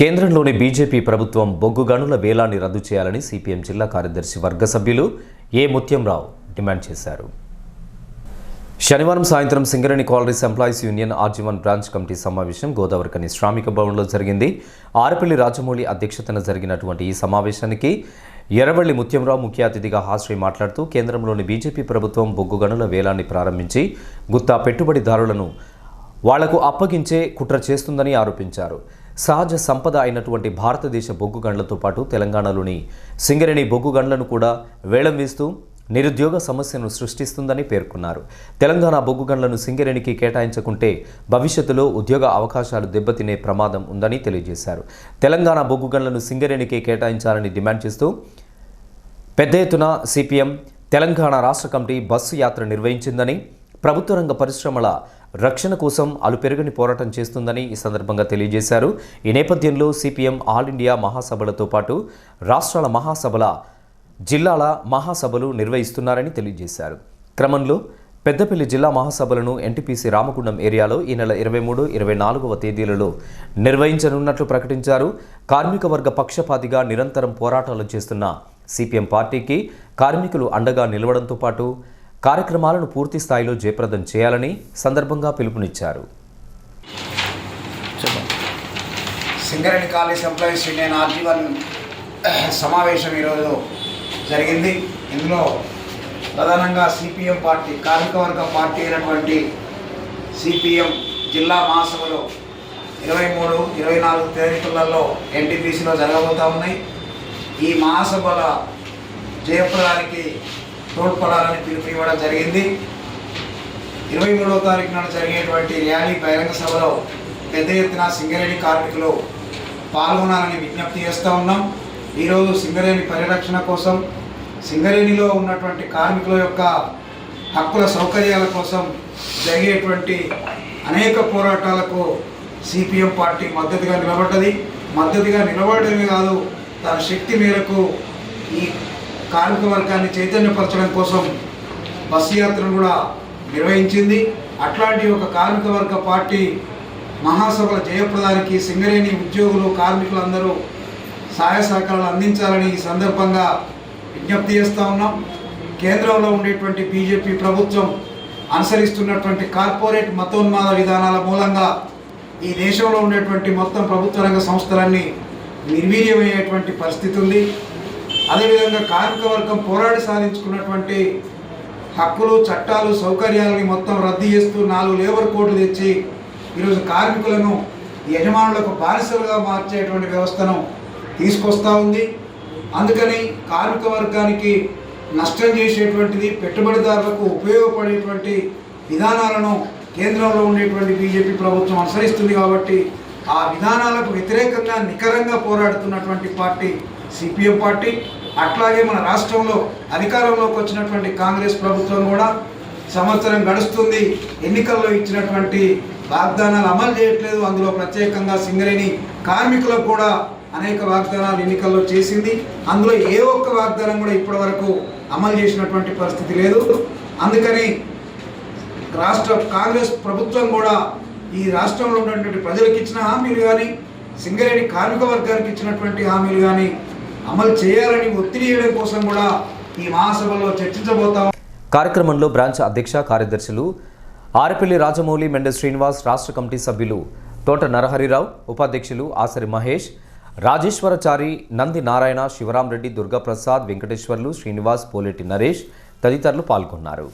కేంద్రంలోని బీజేపీ ప్రభుత్వం బొగ్గు గనుల వేలాన్ని రద్దు చేయాలని సిపిఎం జిల్లా కార్యదర్శి వర్గ సభ్యులు ఏ ముత్యంరావు డిమాండ్ చేశారు. శనివారం సాయంత్రం Singareni collieries employees union RG one branch committee సమావేశం గోదావరికని శ్రామిక భవన్లో జరిగింది. ఆరపల్లి రాజమౌళి అధ్యక్షతన జరిగినటువంటి ఈ సమావేశానికి ఎర్రవల్లి ముత్యంరావు ముఖ్య అతిథిగా హాజరై మాట్లాడుతూ కేంద్రంలోని బీజేపీ ప్రభుత్వం బొగ్గు గనుల వేలాన్ని ప్రారంభించి గుత్తా పెట్టుబడిదారులను వాళ్ళకు అప్పగించే కుట్ర చేస్తుందని ఆరోపించారు. సహజ సంపద అయినటువంటి భారతదేశ బొగ్గు గండ్లతో పాటు తెలంగాణలోని సింగరేణి బొగ్గు గండ్లను కూడా వేలం వేస్తూ నిరుద్యోగ సమస్యను సృష్టిస్తుందని పేర్కొన్నారు. తెలంగాణ బొగ్గు గండ్లను సింగరేణికి కేటాయించకుంటే భవిష్యత్తులో ఉద్యోగ అవకాశాలు దెబ్బతినే ప్రమాదం ఉందని తెలియజేశారు. తెలంగాణ బొగ్గు గండ్లను సింగరేణికి కేటాయించాలని డిమాండ్ చేస్తూ పెద్ద ఎత్తున సిపిఎం తెలంగాణ రాష్ట్ర కమిటీ బస్సు యాత్ర నిర్వహించిందని ప్రభుత్వ రంగ పరిశ్రమల రక్షణ కోసం అలుపెరుగని పోరాటం చేస్తుందని ఈ సందర్భంగా తెలియజేశారు. ఈ నేపథ్యంలో సిపిఎం ఆల్ ఇండియా మహాసభలతో పాటు రాష్ట్రాల మహాసభల జిల్లాల మహాసభలు నిర్వహిస్తున్నారని తెలియజేశారు. క్రమంలో పెద్దపల్లి జిల్లా మహాసభలను ఎన్టీపీసీ రామగుండం ఏరియాలో ఈ నెల ఇరవై మూడు ఇరవై నాలుగవ తేదీలలో నిర్వహించనున్నట్లు ప్రకటించారు. కార్మిక వర్గ పక్షపాతిగా నిరంతరం పోరాటాలు చేస్తున్న సిపిఎం పార్టీకి కార్మికులు అండగా నిలవడంతో పాటు కార్యక్రమాలను పూర్తి స్థాయిలో జయప్రదం చేయాలని సందర్భంగా పిలుపునిచ్చారు. Singareni collieries employees union RG one సమావేశం ఈరోజు జరిగింది. ఇందులో ప్రధానంగా సిపిఎం పార్టీ కార్మికవర్గ పార్టీ అయినటువంటి సిపిఎం జిల్లా మహాసభలు ఇరవై మూడు ఇరవై నాలుగు తేదీలలో ఎన్టీపీసీలో జరగబోతా ఉన్నాయి. ఈ మహాసభల జయప్రదానికి తోడ్పడాలని పిలుపు ఇవ్వడం జరిగింది. ఇరవై మూడవ తారీఖు నాడు జరిగేటువంటి ర్యాలీ బహిరంగ సభలో పెద్ద ఎత్తున సింగరేణి కార్మికులు పాల్గొనాలని విజ్ఞప్తి చేస్తూ ఉన్నాం. ఈరోజు సింగరేణి పరిరక్షణ కోసం సింగరేణిలో ఉన్నటువంటి కార్మికుల యొక్క హక్కుల సౌకర్యాల కోసం జరిగేటువంటి అనేక పోరాటాలకు సిపిఎం పార్టీ మద్దతుగా నిలబడ్డది. మద్దతుగా నిలబడమే కాదు తన శక్తి మేరకు ఈ కార్మిక వర్గాన్ని చైతన్యపరచడం కోసం బస్సు యాత్రను కూడా నిర్వహించింది. అట్లాంటి ఒక కార్మిక వర్గ పార్టీ మహాసభల జయప్రదానికి సింగరేణి ఉద్యోగులు కార్మికులందరూ సహాయ సహకారాలు అందించాలని ఈ సందర్భంగా విజ్ఞప్తి చేస్తూ ఉన్నాం. కేంద్రంలో ఉండేటువంటి బీజేపీ ప్రభుత్వం అనుసరిస్తున్నటువంటి కార్పొరేట్ మతోన్మాద విధానాల మూలంగా ఈ దేశంలో ఉండేటువంటి మొత్తం ప్రభుత్వ రంగ సంస్థలన్నీ నిర్వీర్యమయ్యేటువంటి పరిస్థితి ఉంది. అదేవిధంగా కార్మిక వర్గం పోరాడి సాధించుకున్నటువంటి హక్కులు చట్టాలు సౌకర్యాలని మొత్తం రద్దు చేస్తూ నాలుగు లేబర్ కోడ్లు తెచ్చి ఈరోజు కార్మికులను యజమానులకు బానిసలుగా మార్చేటువంటి వ్యవస్థను తీసుకొస్తూ ఉంది. అందుకని కార్మిక వర్గానికి నష్టం చేసేటువంటిది పెట్టుబడిదారులకు ఉపయోగపడేటువంటి విధానాలను కేంద్రంలో ఉండేటువంటి బీజేపీ ప్రభుత్వం అనుసరిస్తుంది కాబట్టి ఆ విధానాలకు వ్యతిరేకంగా నికరంగా పోరాడుతున్నటువంటి పార్టీ సిపిఎం పార్టీ. అట్లాగే మన రాష్ట్రంలో అధికారంలోకి వచ్చినటువంటి కాంగ్రెస్ ప్రభుత్వం కూడా సంవత్సరం గడుస్తుంది. ఎన్నికల్లో ఇచ్చినటువంటి వాగ్దానాలు అమలు చేయట్లేదు. అందులో ప్రత్యేకంగా సింగరేణి కార్మికులకు కూడా అనేక వాగ్దానాలు ఎన్నికల్లో చేసింది. అందులో ఏ ఒక్క వాగ్దానం కూడా ఇప్పటివరకు అమలు చేసినటువంటి పరిస్థితి లేదు. అందుకని రాష్ట్ర కాంగ్రెస్ ప్రభుత్వం కూడా ఈ రాష్ట్రంలో ఉన్నటువంటి ప్రజలకు ఇచ్చిన హామీలు కానీ సింగరేణి కార్మిక వర్గానికి ఇచ్చినటువంటి హామీలు కానీ అమలు చేయాలని ఒత్తిడి చేయడం కోసం కూడా ఈ మహాసభలో చర్చించబోతాం. కార్యక్రమంలో బ్రాంచ్ అధ్యక్ష కార్యదర్శులు ఆరపల్లి రాజమౌళి మెండల్ శ్రీనివాస్ రాష్ట్ర కమిటీ సభ్యులు తోట నరహరిరావు ఉపాధ్యక్షులు ఆసరి మహేష్ రాజేశ్వరచారి నంది నారాయణ శివరాం రెడ్డి దుర్గాప్రసాద్ వెంకటేశ్వర్లు శ్రీనివాస్ పోలేటి నరేష్ తదితరులు పాల్గొన్నారు.